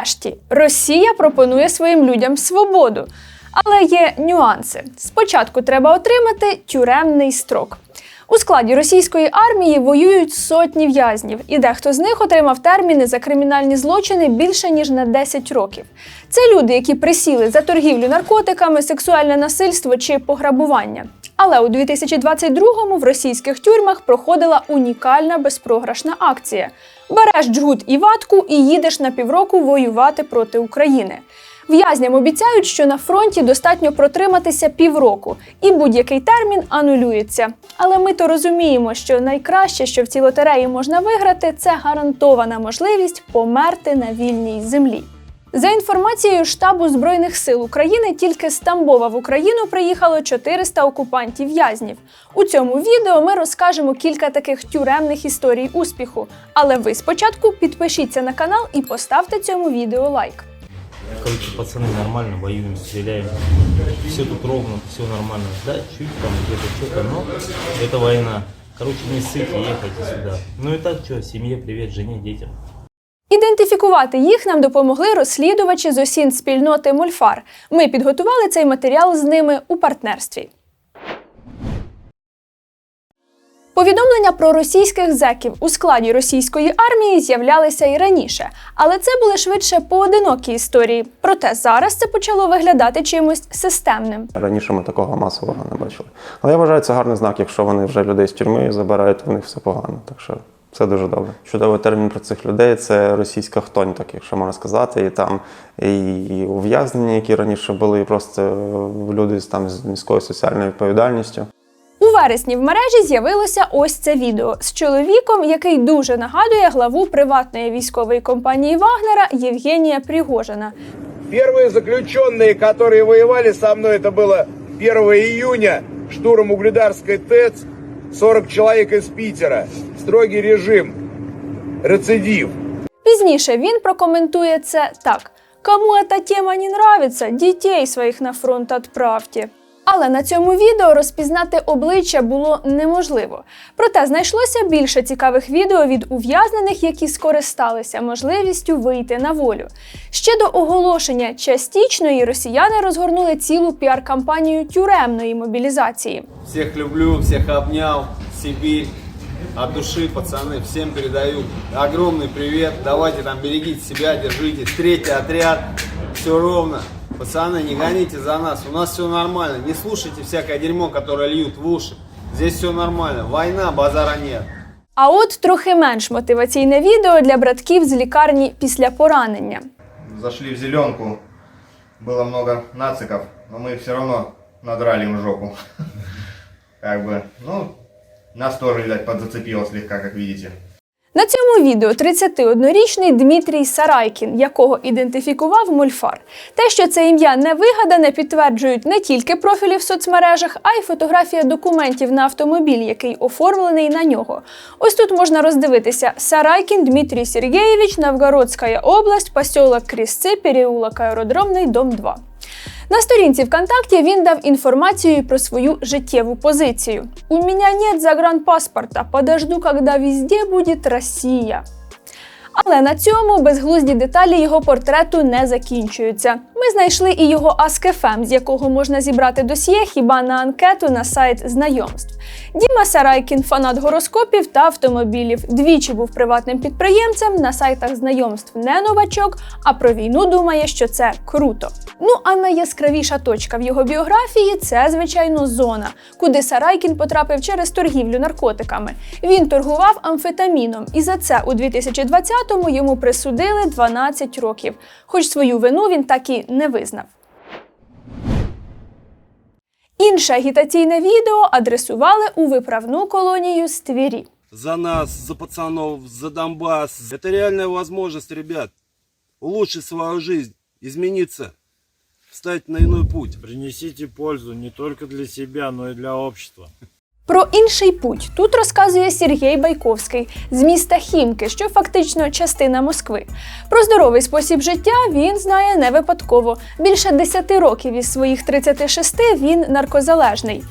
Нарешті Росія пропонує своїм людям свободу. Але є нюанси. Спочатку треба отримати тюремний строк. У складі російської армії воюють сотні в'язнів, і дехто з них отримав терміни за кримінальні злочини більше ніж на 10 років. Це люди, які присіли за торгівлю наркотиками, сексуальне насильство чи пограбування. Але у 2022-му в російських тюрмах проходила унікальна безпрограшна акція: береш джгут і ватку і їдеш на півроку воювати проти України. В'язням обіцяють, що на фронті достатньо протриматися півроку, і будь-який термін анулюється. Але ми то розуміємо, що найкраще, що в цій лотереї можна виграти, це гарантована можливість померти на вільній землі. За інформацією штабу Збройних сил України, тільки з Тамбова в Україну приїхало 400 окупантів в'язнів. У цьому відео ми розкажемо кілька таких тюремних історій успіху. Але ви спочатку підпишіться на канал і поставте цьому відео лайк. Короче, пацаны нормально воюем, стреляем. Все тут ровно, все нормально. Да, чуть там где-то что-то, но это война. Короче, не ссыте, ехайте сюда. Ну и так что, семье привет, жене, детям. Ідентифікувати їх нам допомогли розслідувачі з осін спільноти Мольфар. Ми підготували цей матеріал з ними у партнерстві. Повідомлення про російських зеків у складі російської армії з'являлися і раніше, але це були швидше поодинокі історії. Проте зараз це почало виглядати чимось системним. Раніше ми такого масового не бачили. Але я вважаю, це гарний знак, якщо вони вже людей з тюрми забирають, в них все погано. Так що це дуже добре. Чудовий термін про цих людей це російська хтонь, так якщо можна сказати. І там і ув'язнені, які раніше були, і просто люди з там з низькою соціальною відповідальністю. У вересні в мережі з'явилося ось це відео з чоловіком, який дуже нагадує главу приватної військової компанії Вагнера Євгенія Пригожина. Первые заключенные, которые воевали со мной, это было 1 июня, штурм Угледарской ТЭЦ, 40 человек из Питера, строгий режим, рецидив. Пізніше він прокоментує це так: кому ця тема не нравиться, дітей своїх на фронт відправте. Але на цьому відео розпізнати обличчя було неможливо. Проте знайшлося більше цікавих відео від ув'язнених, які скористалися можливістю вийти на волю. Ще до оголошення частічної росіяни розгорнули цілу піар-кампанію тюремної мобілізації. Всех люблю, всех обнял. Сибирь От души, пацаны, всем передаю огромный привет. Давайте там берегите себя, держитесь. Третий отряд. Все ровно. Пацаны, не гоните за нас. У нас все нормально. Не слушайте всякое дерьмо, которое льют в уши. Здесь все нормально. Война, базара нет. А от трохи менш мотиваційне відео для братків з лікарні після поранення. зашли в зеленку, было много нациков, но мы все равно надрали им жопу. Как бы, ну, нас тоже, видать, подзацепило слегка, как видите. На цьому відео 31-річний Дмитрій Сарайкін, якого ідентифікував Мольфар. Те, що це ім'я не вигадане, підтверджують не тільки профілі в соцмережах, а й фотографія документів на автомобіль, який оформлений на нього. Ось тут можна роздивитися Сарайкін Дмитрій Сергеєвич, Новгородська область, посілок Крісци, переулок Аеродромний, дом 2. На сторінці ВКонтакті він дав інформацію про свою життєву позицію. У мене нет загранпаспорта, подожду, когда везде буде Росія. Але на цьому безглузді деталі його портрету не закінчуються. Ми знайшли і його Ask.fm, з якого можна зібрати досьє хіба на анкету на сайт знайомств. Діма Сарайкін, фанат гороскопів та автомобілів. Двічі був приватним підприємцем на сайтах знайомств не новачок, а про війну думає, що це круто. Ну а найяскравіша точка в його біографії це, звичайно, зона, куди Сарайкін потрапив через торгівлю наркотиками. Він торгував амфетаміном, і за це у 2020-му йому присудили 12 років. Хоч свою вину він так і не визнав. Інше агітаційне відео адресували у виправну колонію Ствірі. За нас, за пацанов, за Донбасс. Это реальная возможность, ребят, улучшить свою жизнь, измениться, встать на иной путь. Принесите пользу не только для себя, но и для общества. Про інший путь тут розказує Сергій Байковський з міста Хімки, що фактично частина Москви. Про здоровий спосіб життя він знає не випадково. Більше 10 років із своїх 36 він наркозалежний.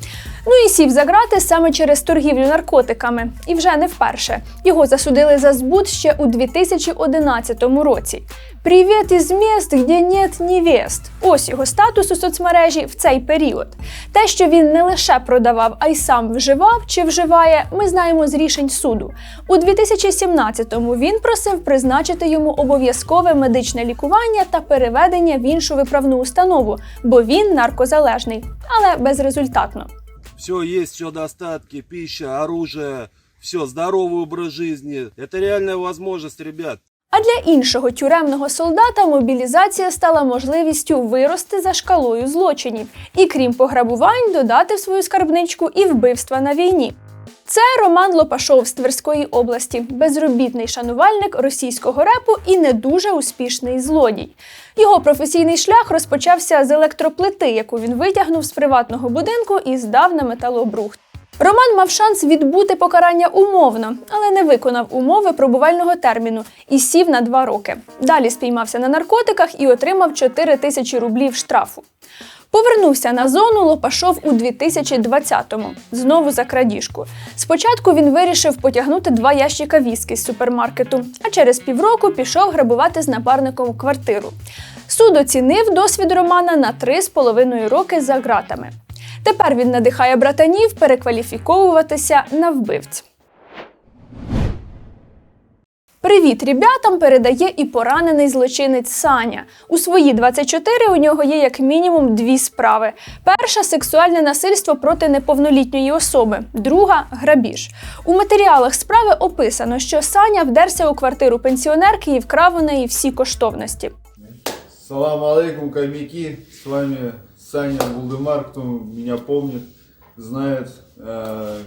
Ну і сів за грати саме через торгівлю наркотиками. І вже не вперше. Його засудили за збут ще у 2011 році. Привіт із міст, де нет невест. Іс його статус у соцмережі в цей період. Те, що він не лише продавав, а й сам вживав чи вживає, ми знаємо з рішень суду. У 2017-му він просив призначити йому обов'язкове медичне лікування та переведення в іншу виправну установу, бо він наркозалежний, але безрезультатно. Все, есть все достатки, пища, оружие, все, здоровый образ жизни. Это реальная возможность, ребят. А для іншого тюремного солдата мобілізація стала можливістю вирости за шкалою злочинів і, крім пограбувань, додати в свою скарбничку і вбивства на війні. Це Роман Лопашов з Тверської області, безробітний шанувальник російського репу і не дуже успішний злодій. Його професійний шлях розпочався з електроплити, яку він витягнув з приватного будинку і здав на металобрухт. Роман мав шанс відбути покарання умовно, але не виконав умови пробувального терміну і сів на два роки. Далі спіймався на наркотиках і отримав 4 тисячі рублів штрафу. Повернувся на зону Лопашов у 2020-му, знову за крадіжку. Спочатку він вирішив потягнути два ящика віскі з супермаркету, а через півроку пішов грабувати з напарником квартиру. Суд оцінив досвід Романа на 3,5 роки за ґратами. Тепер він надихає братанів перекваліфіковуватися на вбивць. Привіт ребятам передає і поранений злочинець Саня. У свої 24 у нього є як мінімум дві справи: перша сексуальне насильство проти неповнолітньої особи, друга грабіж. У матеріалах справи описано, що Саня вдерся у квартиру пенсіонерки і вкрав у неї всі коштовності. Салам алейкум, каймяки. С вами Саня Булдемар, кто меня помнит, знает, э,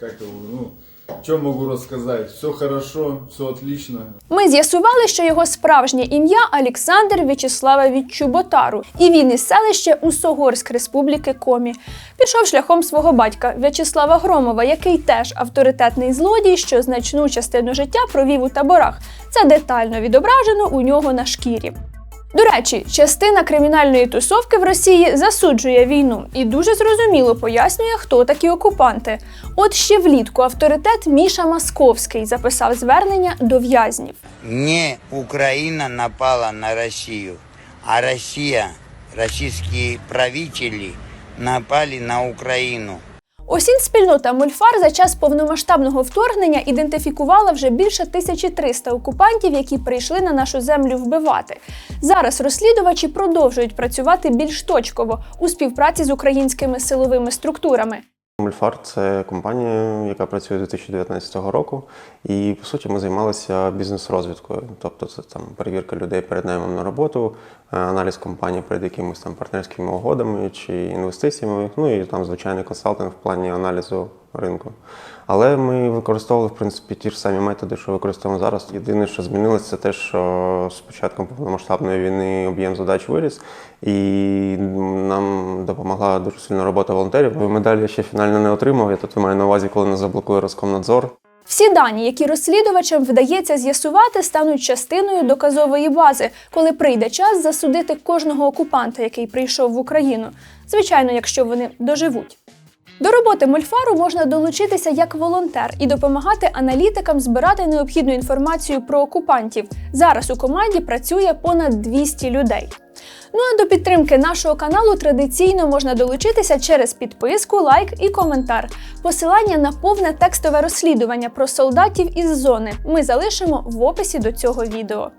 как его, ну, что могу рассказать. Все хорошо, все отлично. Ми з'ясували, що його справжнє ім'я Олександр В'ячеславович Чуботару, і він із селища Усогорськ Республіки Комі. Пішов шляхом свого батька В'ячеслава Громова, який теж авторитетний злодій, що значну частину життя провів у таборах. Це детально відображено у нього на шкірі. До речі, частина кримінальної тусовки в Росії засуджує війну і дуже зрозуміло пояснює, хто такі окупанти. От ще влітку авторитет Міша Масковський записав звернення до в'язнів. Не Украина напала на Россию, а Россия, российские правители напали на Украину. Осінь спільнота Мольфар за час повномасштабного вторгнення ідентифікувала вже більше 1300 окупантів, які прийшли на нашу землю вбивати. Зараз розслідувачі продовжують працювати більш точково у співпраці з українськими силовими структурами. Мульфар це компанія, яка працює з 2019 року, і по суті ми займалися бізнес-розвідкою. Тобто це там перевірка людей перед наймом на роботу, е, аналіз компанії перед якимись там партнерськими угодами чи інвестиціями, ну і там звичайний консалтинг в плані аналізу ринку. Але ми використовували в принципі ті ж самі методи, що використовуємо зараз. Єдине, що змінилося, це те, що з початком повномасштабної війни об'єм задач виріс, і нам допомогла дуже сильна робота волонтерів. Медаль я ще фінально не отримав. Я тут маю на увазі, коли нас заблокує Роскомнадзор. Всі дані, які розслідувачам вдається з'ясувати, стануть частиною доказової бази, коли прийде час засудити кожного окупанта, який прийшов в Україну. Звичайно, якщо вони доживуть. До роботи Мольфару можна долучитися як волонтер і допомагати аналітикам збирати необхідну інформацію про окупантів. Зараз у команді працює понад 200 людей. Ну а до підтримки нашого каналу традиційно можна долучитися через підписку, лайк і коментар. Посилання на повне текстове розслідування про солдатів із зони ми залишимо в описі до цього відео.